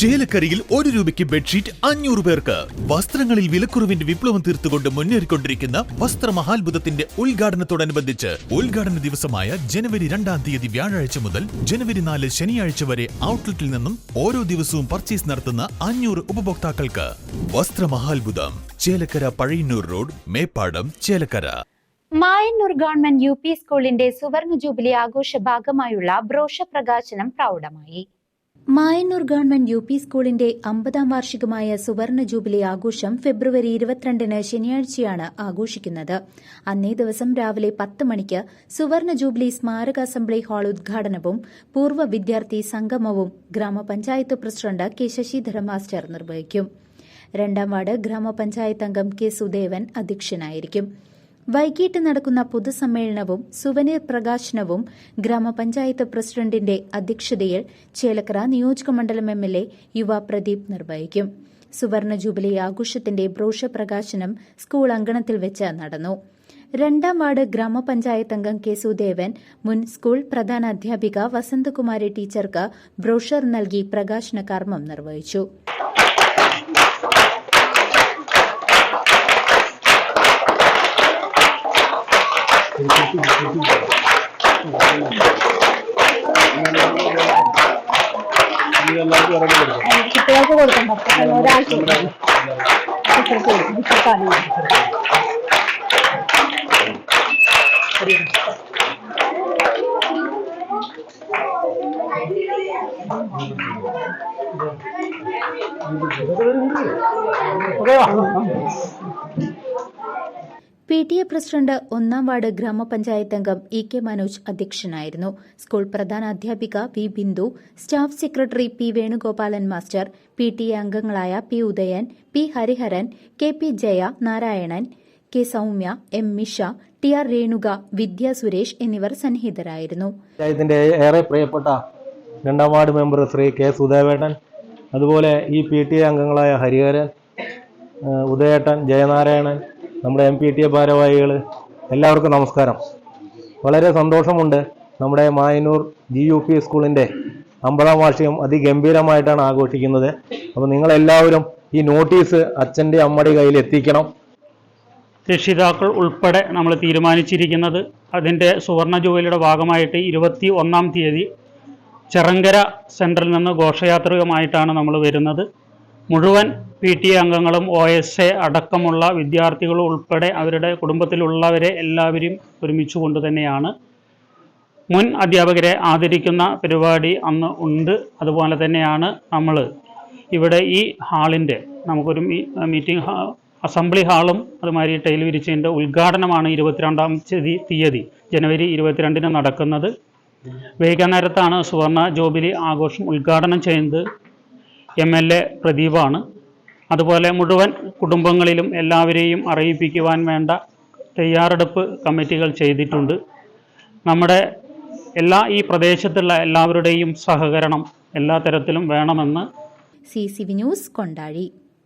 ചേലക്കരയിൽ ഒരു രൂപയ്ക്ക് ബെഡ്ഷീറ്റ് അഞ്ഞൂറ് പേർക്ക്. വസ്ത്രങ്ങളിൽ വിലക്കുറവിന്റെ വിപ്ലവം തീർത്തുകൊണ്ട് മുന്നേറിക്കൊണ്ടിരിക്കുന്ന വസ്ത്രമഹാത്ഭുതത്തിന്റെ ഉദ്ഘാടനത്തോടനുബന്ധിച്ച് ഉദ്ഘാടന ദിവസമായ ജനുവരി രണ്ടാം തീയതി വ്യാഴാഴ്ച മുതൽ ജനുവരി നാല് ശനിയാഴ്ച വരെ ഔട്ട്ലെറ്റിൽ നിന്നും ഓരോ ദിവസവും പർച്ചേസ് നടത്തുന്ന അഞ്ഞൂറ് ഉപഭോക്താക്കൾക്ക്. വസ്ത്രമഹാത്ഭുതം Chelakkara Pazhayannur road Mepadam Chelakkara. Mayannur government U P സ്കൂളിന്റെ സുവർണ ജൂബിലി ആഘോഷ ഭാഗമായുള്ള ബ്രോഷ പ്രകാശനം പ്രൗഢമായി. മായന്നൂർ ഗവൺമെന്റ് യു പി സ്കൂളിന്റെ അമ്പതാം വാർഷികമായ സുവർണ ജൂബിലി ആഘോഷം ഫെബ്രുവരി ഇരുപത്തിരണ്ടിന് ശനിയാഴ്ചയാണ് ആഘോഷിക്കുന്നത്. അന്നേ ദിവസം രാവിലെ പത്ത് മണിക്ക് സുവർണ ജൂബിലി സ്മാരക അസംബ്ലി ഹാൾ ഉദ്ഘാടനവും പൂർവ വിദ്യാർത്ഥി സംഗമവും ഗ്രാമപഞ്ചായത്ത് പ്രസിഡന്റ് കെ ശശിധര മാസ്റ്റർ നിർവഹിക്കും. രണ്ടാം വാർഡ് ഗ്രാമപഞ്ചായത്ത് അംഗം കെ സുദേവൻ അധ്യക്ഷനായിരിക്കും. വൈകിട്ട് നടക്കുന്ന പൊതുസമ്മേളനവും സുവനീർ പ്രകാശനവും ഗ്രാമപഞ്ചായത്ത് പ്രസിഡന്റിന്റെ അധ്യക്ഷതയിൽ ചേലക്കര നിയോജകമണ്ഡലം എം എൽ എ യുവ പ്രദീപ് നിർവഹിക്കും. സുവർണ ജൂബിലി ആഘോഷത്തിന്റെ ബ്രോഷ പ്രകാശനം സ്കൂൾ അങ്കണത്തിൽ വെച്ച് നടന്നു. രണ്ടാം വാർഡ് ഗ്രാമപഞ്ചായത്ത് അംഗം കേസുദേവൻ മുൻ സ്കൂൾ പ്രധാന അധ്യാപിക വസന്തകുമാരി ടീച്ചർക്ക് ബ്രോഷർ നൽകി പ്രകാശന കർമ്മം നിർവഹിച്ചു. കുട്ടികൾക്ക് കൊടുക്കണ്ട ഒരാൾക്ക് P T A president ഒന്നാം വാർഡ് ഗ്രാമപഞ്ചായത്ത് അംഗം ഇ കെ മനോജ് അധ്യക്ഷനായിരുന്നു. സ്കൂൾ പ്രധാന അധ്യാപിക V Bindu staff secretary P Venugopalan master P T A അംഗങ്ങളായ P Udayan P Hariharan K P Jaya Narayanan K Soumya M Misha T R Renuka Vidya Suresh എന്നിവർ സന്നിഹിതരായിരുന്നു. ഏറെ പ്രിയപ്പെട്ട രണ്ടാം വാർഡ് മെമ്പർ ശ്രീ കെ സുദേവേട്ടൻ അതുപോലെ ഈ പി ടി എ അംഗങ്ങളായ ഹരിഹരൻ ഉദയേട്ടൻ ജയനാരായണൻ നമ്മുടെ എം പി ടി എ ഭാരവാഹികൾ എല്ലാവർക്കും നമസ്കാരം. വളരെ സന്തോഷമുണ്ട് നമ്മുടെ മായനൂർ ജി യു പി സ്കൂളിന്റെ അമ്പതാം വാർഷികം അതിഗംഭീരമായിട്ടാണ് ആഘോഷിക്കുന്നത്. അപ്പോൾ നിങ്ങളെല്ലാവരും ഈ നോട്ടീസ് അച്ഛന്റെ അമ്മയുടെ കയ്യിൽ എത്തിക്കണം. രക്ഷിതാക്കൾ ഉൾപ്പെടെ നമ്മൾ തീരുമാനിച്ചിരിക്കുന്നത് അതിന്റെ സുവർണ ജൂബിലിയുടെ ഭാഗമായിട്ട് ഇരുപത്തി ഒന്നാം തീയതി ചെറങ്കര സെന്ററിൽ നിന്ന് ഘോഷയാത്രികമായിട്ടാണ് നമ്മൾ വരുന്നത്. മുഴുവൻ പി ടി അംഗങ്ങളും ഒ എസ് എ അടക്കമുള്ള വിദ്യാർത്ഥികൾ ഉൾപ്പെടെ അവരുടെ കുടുംബത്തിലുള്ളവരെ എല്ലാവരും ഒരുമിച്ചു കൊണ്ട് തന്നെയാണ്. മുൻ അധ്യാപകരെ ആദരിക്കുന്ന പരിപാടി അന്ന് ഉണ്ട്. അതുപോലെ തന്നെയാണ് നമ്മൾ ഇവിടെ ഈ ഹാളിന്റെ നമുക്കൊരു മീറ്റിംഗ് അസംബ്ലി ഹാളും അതുമാതിരി ടൈൽ വിരിച്ചതിന്റെ ഉദ്ഘാടനമാണ് ഇരുപത്തിരണ്ടാം തീയതി തീയതി ജനുവരി ഇരുപത്തിരണ്ടിന് നടക്കുന്നത്. വൈകുന്നേരത്താണ് സുവർണ ജൂബിലി ആഘോഷം ഉദ്ഘാടനം ചെയ്യുന്നത്. എം എൽ എ പ്രദീപാണ്. അതുപോലെ മുഴുവൻ കുടുംബങ്ങളിലും എല്ലാവരെയും അറിയിപ്പിക്കുവാൻ വേണ്ട തയ്യാറെടുപ്പ് കമ്മിറ്റികൾ ചെയ്തിട്ടുണ്ട്. നമ്മുടെ എല്ലാ ഈ പ്രദേശത്തുള്ള എല്ലാവരുടെയും സഹകരണം എല്ലാ തരത്തിലും വേണമെന്ന് C C V news Kondazhy.